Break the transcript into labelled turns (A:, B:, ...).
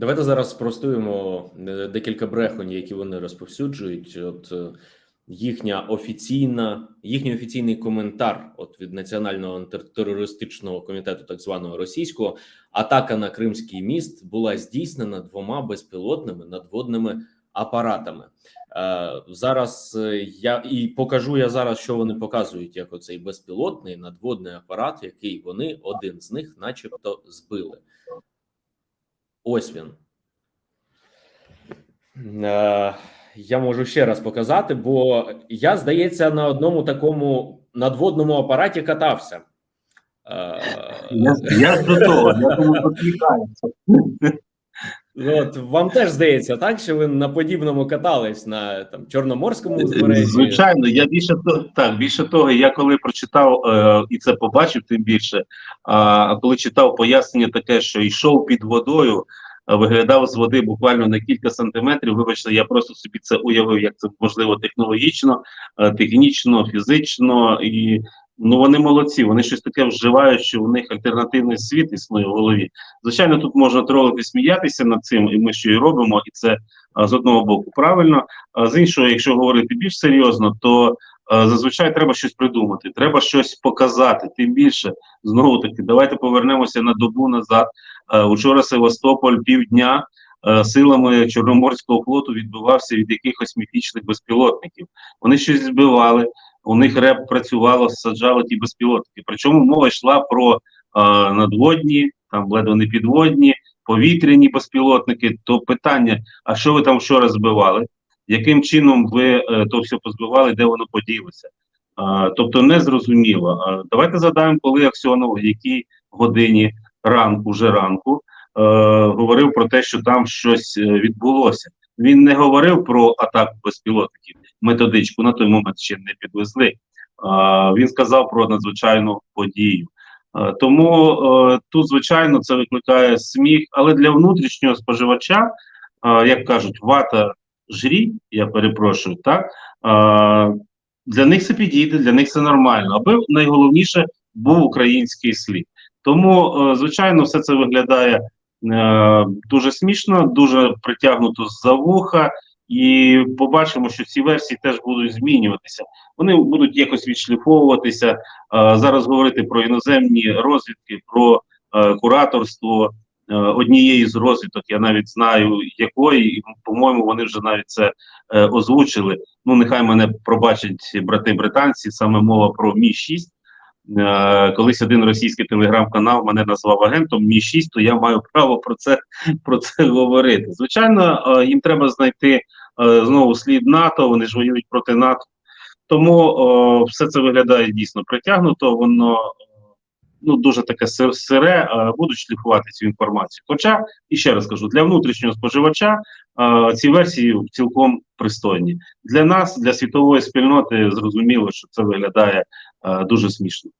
A: Давайте зараз спростуємо е, декілька брехонь, які вони розповсюджують. От е, їхня офіційна, їхній офіційний коментар, от від національного антитерористичного комітету, так званого російського, атака на Кримський міст була здійснена двома безпілотними надводними апаратами. Е, зараз я і покажу я зараз, що вони показують, як оцей безпілотний надводний апарат, який вони один з них, начебто, збили. Ось він. Е, я можу ще раз показати, бо я, здається, на одному такому надводному апараті катався. Е,
B: Я, я до того, я тому посміхаюся.
A: От вам теж здається, так що ви на подібному катались на там чорноморському узбережжі?
B: Звичайно, я більше того, так, більше того, я коли прочитав е, і це побачив, тим більше. А коли читав пояснення таке, що йшов під водою, виглядав з води буквально на кілька сантиметрів. Вибачте, я просто собі це уявив, як це можливо технологічно, е, технічно, фізично і. Ну, вони молодці, вони щось таке вживають, що у них альтернативний світ існує в голові. Звичайно, тут можна тролити сміятися над цим, і ми що і робимо, і це а, з одного боку правильно. А з іншого, якщо говорити більш серйозно, то а, зазвичай треба щось придумати, треба щось показати. Тим більше знову таки, давайте повернемося на добу назад. А, учора Севастополь півдня. Силами Чорноморського флоту відбивався від якихось міфічних безпілотників. Вони щось збивали, у них реп працювало, саджали ті безпілотники. Причому мова йшла про е, надводні, там ледве не підводні, повітряні безпілотники. То питання: а що ви там вчора збивали? Яким чином ви е, то все позбивали, де воно поділося? Е, тобто не зрозуміло. Е, давайте задаємо, коли Аксьонов, в якій годині ранку, вже ранку, е, говорив про те, що там щось е, відбулося. Він не говорив про атаку безпілотників методичку на той момент ще не підвезли. Він сказав про надзвичайну подію. Тому тут, звичайно, це викликає сміх, але для внутрішнього споживача, як кажуть, вата жрі, я перепрошую, так для них це підійде, для них це нормально, аби найголовніше був український слід. Тому, звичайно, все це виглядає дуже смішно, дуже притягнуто за вуха. І побачимо, що ці версії теж будуть змінюватися. Вони будуть якось відшліфовуватися. Зараз говорити про іноземні розвідки, про кураторство однієї з розвідок. Я навіть знаю якої, і по-моєму, вони вже навіть це е, озвучили. Ну, нехай мене пробачать брати британці, саме мова про Мі 6 Е, Колись один російський телеграм-канал мене назвав агентом Мі 6 то я маю право про це про це говорити. Звичайно, е, їм треба знайти е, знову слід НАТО. Вони ж воюють проти НАТО. Тому все це виглядає дійсно притягнуто. Воно ну дуже таке сир- сире, е, будуть шліфувати цю інформацію. Хоча і ще раз кажу, для внутрішнього споживача е, ці версії цілком пристойні. Для нас, для світової спільноти, зрозуміло, що це виглядає е, дуже смішно.